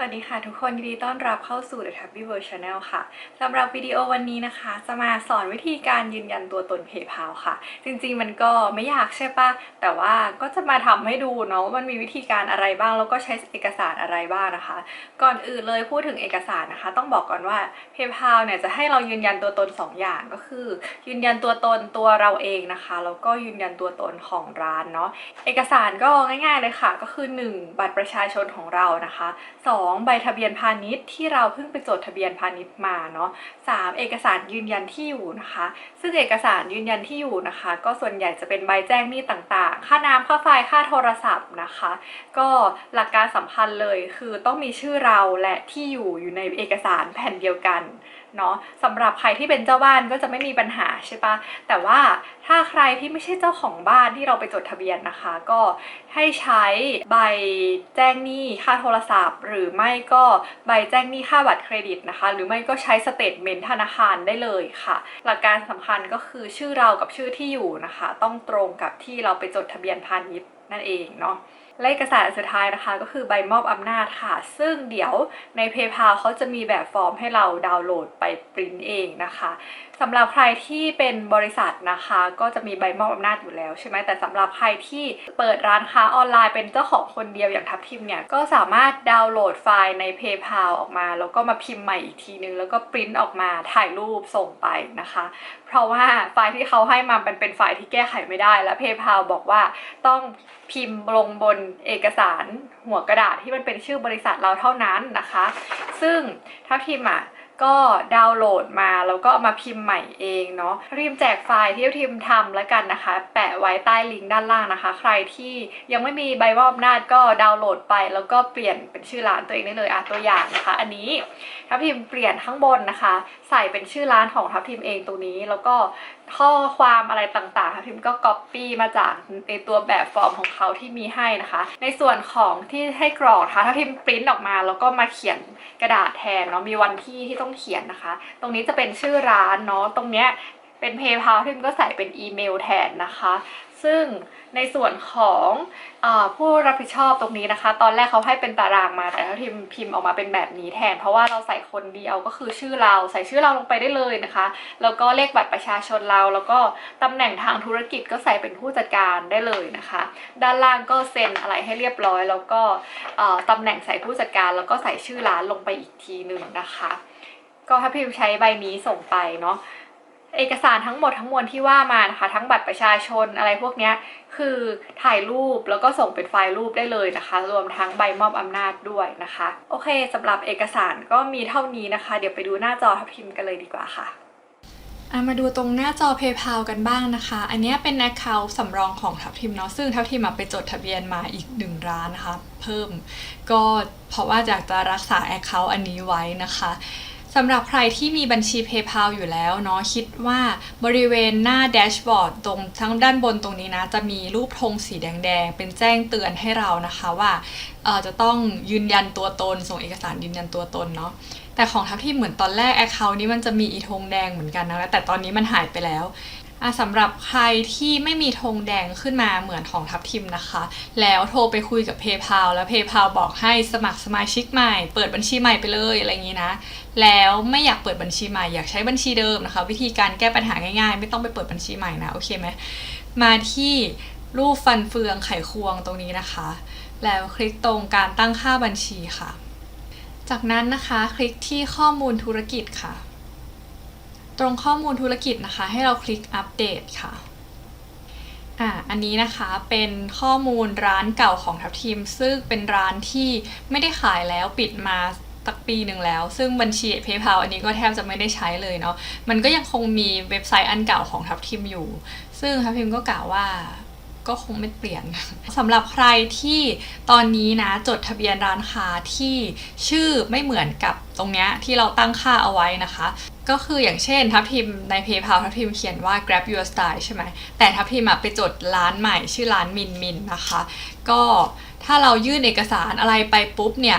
วัสดีค่ะทุกคนยินดีต้อนรับเข้าสู่ The Tabby World Channel ค่ะสำหรับวิดีโอวันนี้นะคะ จะมาสอนวิธีการยืนยันตัวตน PayPal ค่ะ จริงๆมันก็ไม่ยากใช่ปะแต่ว่าก็จะมาทำให้ดูเนาะว่ามันมีวิธีการอะไรบ้าง แล้วก็ใช้เอกสารอะไรบ้างนะคะ ก่อนอื่นเลยพูดถึงเอกสารนะคะ ต้องบอกก่อนว่า PayPal เนี่ยจะให้เรายืนยันตัวตน 2 อย่างก็คือ ยืนยันตัวตนตัวเราเองนะคะแล้วก็ยืนยันตัวตนของร้านเนาะเอกสารก็ง่าย ๆเลยค่ะ ก็คือ 1 บัตรประชาชนของเรานะคะ 2ใบทะเบียนพาณิชย์ที่เราเพิ่งไปจดทะเบียนพาณิชย์มาเนาะ3เอกสารยืนยันที่อยู่นะคะ ซึ่งเอกสารยืนยันที่อยู่นะคะ ก็ส่วนใหญ่จะเป็นใบแจ้งหนี้ต่างๆ ค่าน้ำค่าไฟค่าโทรศัพท์นะคะ ก็หลักการสำคัญเลยคือต้องมีชื่อเราและที่อยู่อยู่ในเอกสารแผ่นเดียวกัน เนาะสำหรับใครที่เป็นเจ้าบ้านก็จะไม่มีปัญหาใช่ปะแต่ว่าถ้าใครที่ไม่ใช่เจ้าของบ้านที่เราไปจดทะเบียนนะคะ ก็ให้ใช้ใบแจ้งหนี้ค่าโทรศัพท์ หรือไม่ก็ใบแจ้งหนี้ค่าบัตรเครดิตนะคะ หรือไม่ก็ใช้สเตทเมนต์ธนาคารได้เลยค่ะ หลักการสำคัญก็คือชื่อเรากับชื่อที่อยู่นะคะ ต้องตรงกับที่เราไปจดทะเบียนพาณิชย์นั่นเองเนาะ และเอกสารอันสุดท้ายนะคะก็คือใบมอบอำนาจค่ะ ซึ่งเดี๋ยวใน PayPal เขาจะมีแบบฟอร์มให้เราดาวน์โหลดไปปริ้นเองนะคะสำหรับใครที่เป็นบริษัทนะคะ ก็จะมีใบมอบอำนาจอยู่แล้วใช่ไหมแต่สำหรับใครที่เปิดร้านค้าออนไลน์เป็นเจ้าของคนเดียวอย่างทับทิมเนี่ย ก็สามารถดาวน์โหลดไฟล์ใน PayPal ออกมา แล้วก็มาพิมพ์ใหม่อีกทีนึง แล้วก็ปริ้นออกมาถ่ายรูปส่งไปนะคะ เพราะว่าไฟล์ที่เขาให้มามันเป็นไฟล์ที่แก้ไขไม่ได้ และ PayPal บอกว่าต้องพิมพ์ลงบนเอกสารหัวกระดาษที่มันเป็นชื่อบริษัทเราเท่านั้นนะคะ ซึ่งถ้าพิมพ์อะ ก็ดาวน์โหลดมาแล้วก็มาพิมพ์ใหม่เองเนาะรีมแจกไฟล์ที่ทีมทำแล้วกันนะคะ แปะไว้ใต้ลิงก์ด้านล่างนะคะ ใครที่ยังไม่มีใบมอบอำนาจก็ดาวน์โหลดไป แล้วก็เปลี่ยนเป็นชื่อร้านตัวเองได้เลยอะตัวอย่างนะคะ อันนี้ทัพทีมเปลี่ยนข้างบนนะคะ ใส่เป็นชื่อร้านของทัพทีมเองตรงนี้แล้วก็ ข้อความอะไรต่างๆทัพทีมก็ก๊อปปี้มาจากในตัวแบบฟอร์มของเขาที่มีให้นะคะ ในส่วนของที่ให้กรอกนะคะทัพทีมปริ้นออกมาแล้วก็มาเขียนกระดาษแทนเนาะมีวันที่ที่ต้องเขียนนะคะ ตรงนี้จะเป็นชื่อร้านเนาะตรงเนี้ย เป็น PayPal ทิมก็ใส่เป็นอีเมลแทนนะคะ ซึ่งในส่วนของอผู้รับผิดชอบตรงนี้นะคะ ตอนแรกเขาให้เป็นตารางมาแต่ถ้าพิมพ์พิมพ์ออกมาเป็นแบบนี้แทน เพราะว่าเราใส่คนเดียวก็คือชื่อเราใส่ชื่อเราลงไปได้เลยนะคะ แล้วก็เลขบัตรประชาชนเรา แล้วก็ตำแหน่งทางธุรกิจก็ใส่เป็นผู้จัดการได้เลยนะคะ ด้านล่างก็เซ็นอะไรให้เรียบร้อย แล้วก็ตำแหน่งใส่ผู้จัดการ แล้วก็ใส่ชื่อร้านลงไปอีกทีหนึ่งนะคะ ก็ถ้าพิมพ์ใช้ใบนี้ส่งไปเนาะ เอกสารทั้งหมดทั้งมวลที่ว่ามานะคะ ทั้งบัตรประชาชนอะไรพวกนี้คือถ่ายรูปแล้วก็ส่งเป็นไฟล์รูปได้เลยนะคะ รวมทั้งใบมอบอำนาจด้วยนะคะ โอเคสำหรับเอกสารก็มีเท่านี้นะคะ เดี๋ยวไปดูหน้าจอทับทิมกันเลยดีกว่าค่ะอะมาดูตรงหน้าจอ PayPal กันบ้างนะคะ อันนี้เป็น Account สำรองของทัพทิมเนาะซึ่งทัพทิมอะไปจดทะเบียนมาอีกหนึ่งร้านนะคะ เพิ่ม ก็เพราะว่าอยากจะรักษา Account อันนี้ไว้นะคะ สำหรับใครที่มีบัญชี PayPal อยู่แล้วเนาะคิดว่าบริเวณหน้าแดชบอร์ดตรงทั้งด้านบนตรงนี้นะ จะมีรูปธงสีแดงๆ เป็นแจ้งเตือนให้เรานะคะว่าจะต้องยืนยันตัวตน ส่งเอกสารยืนยันตัวตนเนาะแต่ของทัพที่เหมือนตอนแรกแอคเคาท์นี้มันจะมีอีธงแดงเหมือนกันนะแต่ตอนนี้มันหายไปแล้ว อะสำหรับใครที่ไม่มีธงแดงขึ้นมาเหมือนของทัพทิมนะคะ แล้วโทรไปคุยกับ PayPal แล้ว PayPal บอกให้สมัครสมาชิกใหม่ เปิดบัญชีใหม่ไปเลยอะไรอย่างนี้นะ แล้วไม่อยากเปิดบัญชีใหม่อยากใช้บัญชีเดิมนะคะ วิธีการแก้ปัญหาง่ายๆ ไม่ต้องไปเปิดบัญชีใหม่นะโอเคไหมมาที่รูปฟันเฟืองไขควงตรงนี้นะคะ แล้วคลิกตรงการตั้งค่าบัญชีค่ะ จากนั้นนะคะคลิกที่ข้อมูลธุรกิจค่ะ ตรงข้อมูลธุรกิจนะคะ ให้เราคลิกอัปเดตค่ะอ่าอันนี้นะคะเป็นข้อมูลร้านเก่าของทัพทีม ซึ่งเป็นร้านที่ไม่ได้ขายแล้วปิดมาตักปีหนึ่งแล้ว ซึ่งบัญชี PayPal อันนี้ก็แทบจะไม่ได้ใช้เลยเนาะมันก็ยังคงมีเว็บไซต์อันเก่าของทัพทีมอยู่ ซึ่งทัพทีมก็กล่าวว่า ก็คงไม่เปลี่ยน สำหรับใครที่ตอนนี้นะจดทะเบียนร้านค้าที่ชื่อไม่เหมือนกับตรงเนี้ยที่เราตั้งค่าเอาไว้นะคะ ก็คืออย่างเช่นทัพทิมใน PayPal ทัพทิมเขียนว่า grab your style ใช่ไหมแต่ทัพทิมไปจดร้านใหม่ชื่อร้านมินมินนะคะ ก็ถ้าเรายื่นเอกสารอะไรไปปุ๊บเนี่ย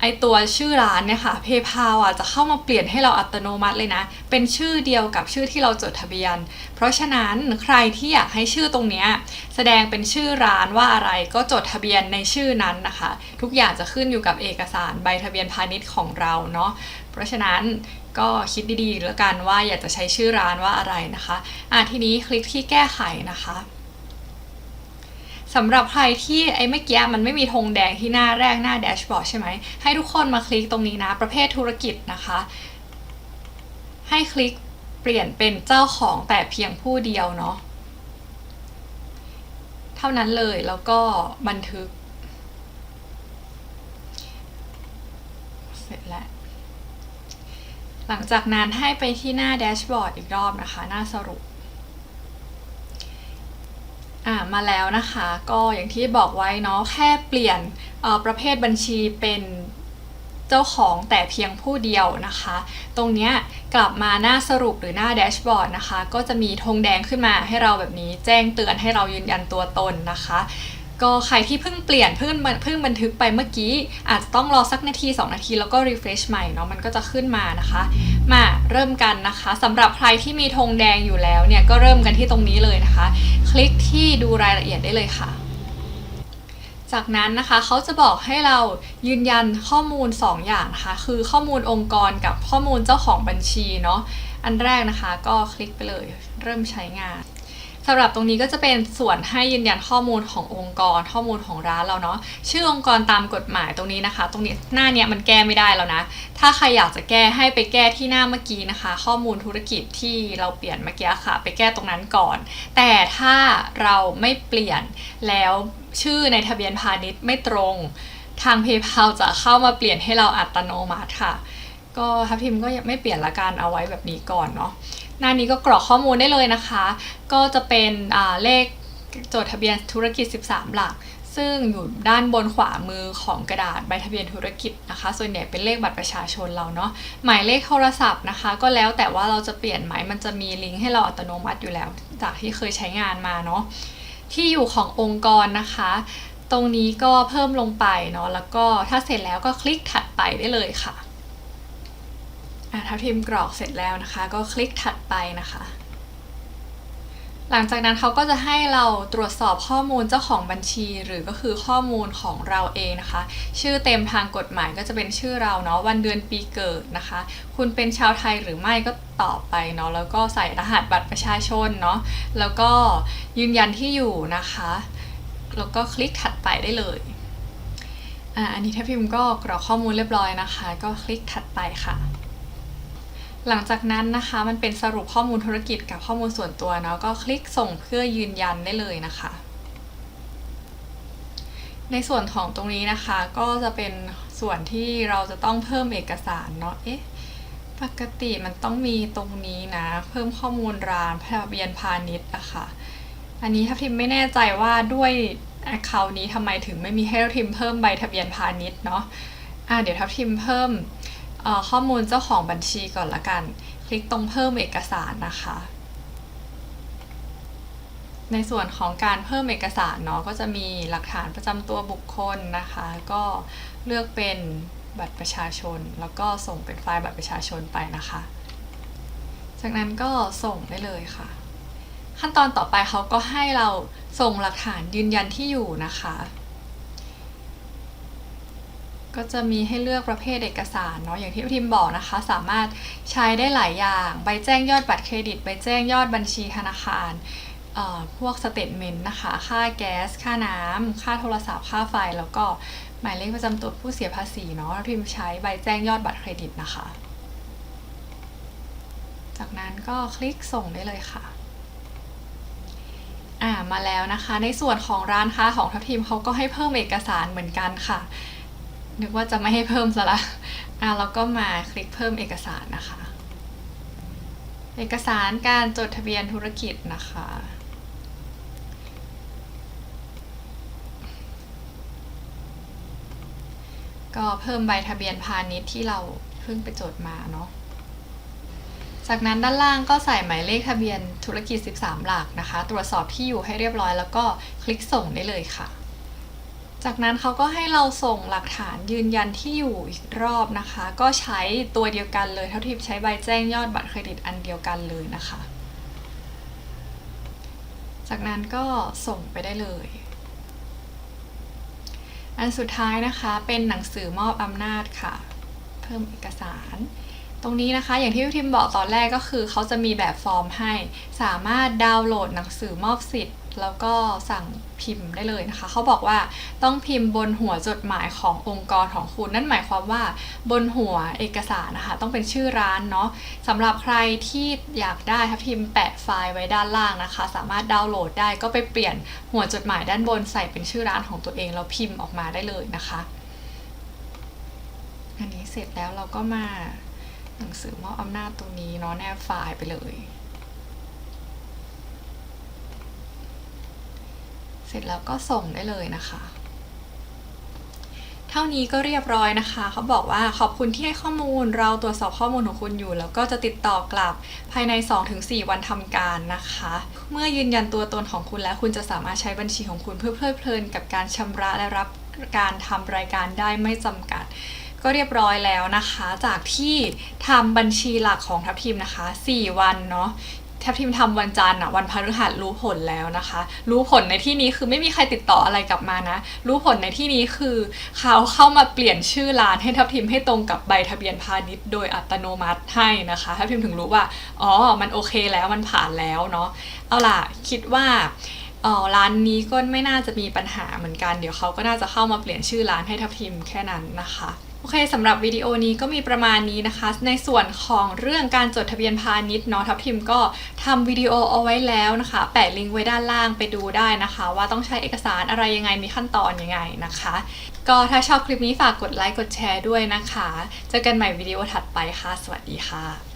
ไอตัวชื่อร้านเนี่ยค่ะ PayPal อะจะเข้ามาเปลี่ยนให้เราอัตโนมัติเลยนะ เป็นชื่อเดียวกับชื่อที่เราจดทะเบียน เพราะฉะนั้นใครที่อยากให้ชื่อตรงเนี้ยแสดงเป็นชื่อร้านว่าอะไรก็จดทะเบียนในชื่อนั้นนะคะ ทุกอย่างจะขึ้นอยู่กับเอกสารใบทะเบียนพาณิชย์ของเราเนาะเพราะฉะนั้นก็คิดดีๆแล้วกันว่าอยากจะใช้ชื่อร้านว่าอะไรนะคะอะทีนี้คลิกที่แก้ไขนะคะ สำหรับใครที่ไอ้เมื่อกี้มันไม่มีธงแดงที่หน้าแรกหน้าแดชบอร์ดใช่ไหม ให้ทุกคนมาคลิกตรงนี้นะ ประเภทธุรกิจนะคะ ให้คลิกเปลี่ยนเป็นเจ้าของแต่เพียงผู้เดียวเนาะเท่านั้นเลยแล้วก็บันทึก เสร็จแล้ว หลังจากนั้นให้ไปที่หน้าแดชบอร์ดอีกรอบนะคะ หน้าสรุป อ่ามาแล้วนะคะก็อย่างที่บอกไว้เนาะแค่เปลี่ยนประเภทบัญชีเป็นเจ้าของแต่เพียงผู้เดียวนะคะ ตรงเนี้ยกลับมาหน้าสรุปหรือหน้าแดชบอร์ดนะคะ ก็จะมีธงแดงขึ้นมาให้เราแบบนี้แจ้งเตือนให้เรายืนยันตัวตนนะคะ ก็ใครที่เพิ่งเปลี่ยนเพิ่งเพิ่งบันทึกไปเมื่อกี้ อาจจะต้องรอสักนาที 2 นาทีแล้วก็ refresh ใหม่เนาะมันก็จะขึ้นมานะคะ มาเริ่มกันนะคะสำหรับใครที่มีธงแดงอยู่แล้วเนี่ยก็เริ่มกันที่ตรงนี้เลยนะคะ คลิกที่ดูรายละเอียดได้เลยค่ะจากนั้นนะคะเขาจะบอกให้เรายืนยันข้อมูล 2 อย่างนะคะคือข้อมูลองค์กรกับข้อมูลเจ้าของบัญชีเนาะอันแรกนะคะก็คลิกไปเลยเริ่มใช้งาน สำหรับตรงนี้ก็จะเป็นส่วนให้ยืนยันข้อมูลขององค์กร ข้อมูลของร้านเราเนาะชื่อองค์กรตามกฎหมายตรงนี้นะคะ ตรงนี้หน้าเนี้ยมันแก้ไม่ได้แล้วนะ ถ้าใครอยากจะแก้ให้ไปแก้ที่หน้าเมื่อกี้นะคะ ข้อมูลธุรกิจที่เราเปลี่ยนเมื่อกี้ค่ะ ไปแก้ตรงนั้นก่อน แต่ถ้าเราไม่เปลี่ยนแล้วชื่อในทะเบียนพาณิชย์ไม่ตรง ทาง PayPal จะเข้ามาเปลี่ยนให้เราอัตโนมัติค่ะ ก็ทัพทิมก็ไม่เปลี่ยนละกันเอาไว้แบบนี้ก่อนเนาะ หน้านี้ก็กรอกข้อมูลได้เลยนะคะ ก็จะเป็นเลขจดทะเบียนธุรกิจ 13 หลัก ซึ่งอยู่ด้านบนขวามือของกระดาษใบทะเบียนธุรกิจนะคะ ส่วนใหญ่เป็นเลขบัตรประชาชนเราเนาะ หมายเลขโทรศัพท์นะคะ ก็แล้วแต่ว่าเราจะเปลี่ยนไหมมันจะมีลิงก์ให้เราอัตโนมัติอยู่แล้ว จากที่เคยใช้งานมาเนาะ ที่อยู่ขององค์กรนะคะ ตรงนี้ก็เพิ่มลงไปเนาะ แล้วก็ถ้าเสร็จแล้วก็คลิกถัดไปได้เลยค่ะ ถ้าพิมพ์กรอกเสร็จแล้วนะคะ ก็คลิกถัดไปนะคะ หลังจากนั้นเขาก็จะให้เราตรวจสอบข้อมูลเจ้าของบัญชีหรือก็คือข้อมูลของเราเองนะคะ ชื่อเต็มทางกฎหมายก็จะเป็นชื่อเราเนาะวันเดือนปีเกิดนะคะ คุณเป็นชาวไทยหรือไม่ก็ตอบไปเนาะแล้วก็ใส่รหัสบัตรประชาชนเนาะแล้วก็ยืนยันที่อยู่นะคะ แล้วก็คลิกถัดไปได้เลยอ่าอันนี้ถ้าพิมพ์ก็กรอกข้อมูลเรียบร้อยนะคะ ก็คลิกถัดไปค่ะ หลังจากนั้นนะคะมันเป็นสรุปข้อมูลธุรกิจกับข้อมูลส่วนตัวเนาะก็คลิกส่งเพื่อยืนยันได้เลยนะคะ ในส่วนของตรงนี้นะคะก็จะเป็นส่วนที่เราจะต้องเพิ่มเอกสารเนาะเอ๊ะปกติมันต้องมีตรงนี้นะ เพิ่มข้อมูลร้านทะเบียนพาณิชย์อะคะ่ะอันนี้ทัพทิมไม่แน่ใจว่าด้วย account นี้ทำไมถึงไม่มีให้ทัพทิมเพิ่มใบทะเบียนพาณิชย์เนาะอะเดี๋ยวทัพทิมเพิ่ม ข้อมูลเจ้าของบัญชีก่อนละกัน คลิกตรงเพิ่มเอกสารนะคะ ในส่วนของการเพิ่มเอกสารเนาะก็จะมีหลักฐานประจำตัวบุคคลนะคะ ก็เลือกเป็นบัตรประชาชน แล้วก็ส่งเป็นไฟล์บัตรประชาชนไปนะคะ จากนั้นก็ส่งได้เลยค่ะ ขั้นตอนต่อไปเขาก็ให้เราส่งหลักฐานยืนยันที่อยู่นะคะ ก็จะมีให้เลือกประเภทเอกสารเนาะอย่างที่พิมบอกนะคะ สามารถใช้ได้หลายอย่างใบแจ้งยอดบัตรเครดิตใบแจ้งยอดบัญชีธนาคารพวกสเตทเมนต์นะคะ ค่าแก๊ส ค่าน้ำ ค่าโทรศัพท์ ค่าไฟ แล้วก็หมายเลขประจำตัวผู้เสียภาษีเนาะพิมพ์ใช้ใบแจ้งยอดบัตรเครดิตนะคะ จากนั้นก็คลิกส่งได้เลยค่ะ อ่ามาแล้วนะคะ ในส่วนของร้านค้าของทัพทีมเขาก็ให้เพิ่มเอกสารเหมือนกันค่ะ นึกว่าจะไม่ให้เพิ่มซะละอ่าแล้วก็มาคลิกเพิ่มเอกสารนะคะ เอกสารการจดทะเบียนธุรกิจนะคะ ก็เพิ่มใบทะเบียนพาณิชย์ที่เราเพิ่งไปจดมาเนาะจากนั้นด้านล่างก็ใส่หมายเลขทะเบียนธุรกิจ 13 หลักนะคะ ตรวจสอบที่อยู่ให้เรียบร้อยแล้วก็คลิกส่งได้เลยค่ะ จากนั้นเขาก็ให้เราส่งหลักฐานยืนยันที่อยู่อีกรอบนะคะ ก็ใช้ตัวเดียวกันเลยเท่าที่ใช้ใบแจ้งยอดบัตรเครดิตอันเดียวกันเลยนะคะ จากนั้นก็ส่งไปได้เลย อันสุดท้ายนะคะเป็นหนังสือมอบอำนาจค่ะ เพิ่มเอกสาร ตรงนี้นะคะอย่างที่พี่ทิมบอกตอนแรกก็คือเขาจะมีแบบฟอร์มให้ สามารถดาวน์โหลดหนังสือมอบสิทธิ์ แล้วก็สั่งพิมพ์ได้เลยนะคะ เขาบอกว่าต้องพิมพ์บนหัวจดหมายขององค์กรของคุณ นั่นหมายความว่าบนหัวเอกสารนะคะ ต้องเป็นชื่อร้านเนาะสำหรับใครที่อยากได้ถ้าพิมพ์แปะไฟล์ไว้ด้านล่างนะคะ สามารถดาวน์โหลดได้ก็ไปเปลี่ยนหัวจดหมายด้านบนใส่เป็นชื่อร้านของตัวเองแล้วพิมพ์ออกมาได้เลยนะคะ อันนี้เสร็จแล้วเราก็มาหนังสือมอบอำนาจตรงนี้เนาะแนบไฟล์ไปเลย เส ร็จแล้วก็ส่งได้เลยนะคะ เท่านี้ก็เรียบร้อยนะคะ เขาบอกว่าขอบคุณที่ให้ข้อมูล เราตรวจสอบข้อมูลของคุณอยู่ แล้วก็จะติดต่อกลับภายใน 2-4 วันทำการนะคะ เมื่อยืนยันตัวตนของคุณแล้วคุณจะสามารถใช้บัญชีของคุณเพื่อเพลิดเพลินกับการชำระและรับการทำรายการได้ไม่จำกัดก็เรียบร้อยแล้วนะคะ จากที่ทำบัญชีหลักของทัพทีมนะคะ 4 วันเนาะ ทัพทีมทำวันจันทร์อะวันพฤหัสรู้ผลแล้วนะคะ รู้ผลในที่นี้คือไม่มีใครติดต่ออะไรกลับมานะ รู้ผลในที่นี้คือเขาเข้ามาเปลี่ยนชื่อร้านให้ทัพทีมให้ตรงกับใบทะเบียนพาณิชย์โดยอัตโนมัติให้นะคะทัพทีมถึงรู้ว่าอ๋อมันโอเคแล้วมันผ่านแล้วเนาะเอาล่ะคิดว่าเออร้านนี้ก็ไม่น่าจะมีปัญหาเหมือนกัน เดี๋ยวเขาก็น่าจะเข้ามาเปลี่ยนชื่อร้านให้ทัพทีมแค่นั้นนะคะ โอเคสำหรับวิดีโอนี้ก็มีประมาณนี้นะคะ ในส่วนของเรื่องการจดทะเบียนพาณิชย์เนาะทัพทิมก็ทำวิดีโอเอาไว้แล้วนะคะ แปะลิงก์ไว้ด้านล่างไปดูได้นะคะ ว่าต้องใช้เอกสารอะไรยังไงมีขั้นตอนยังไงนะคะ ก็ถ้าชอบคลิปนี้ฝากกดไลค์กดแชร์ด้วยนะคะ เจอกันใหม่วิดีโอถัดไปค่ะ สวัสดีค่ะ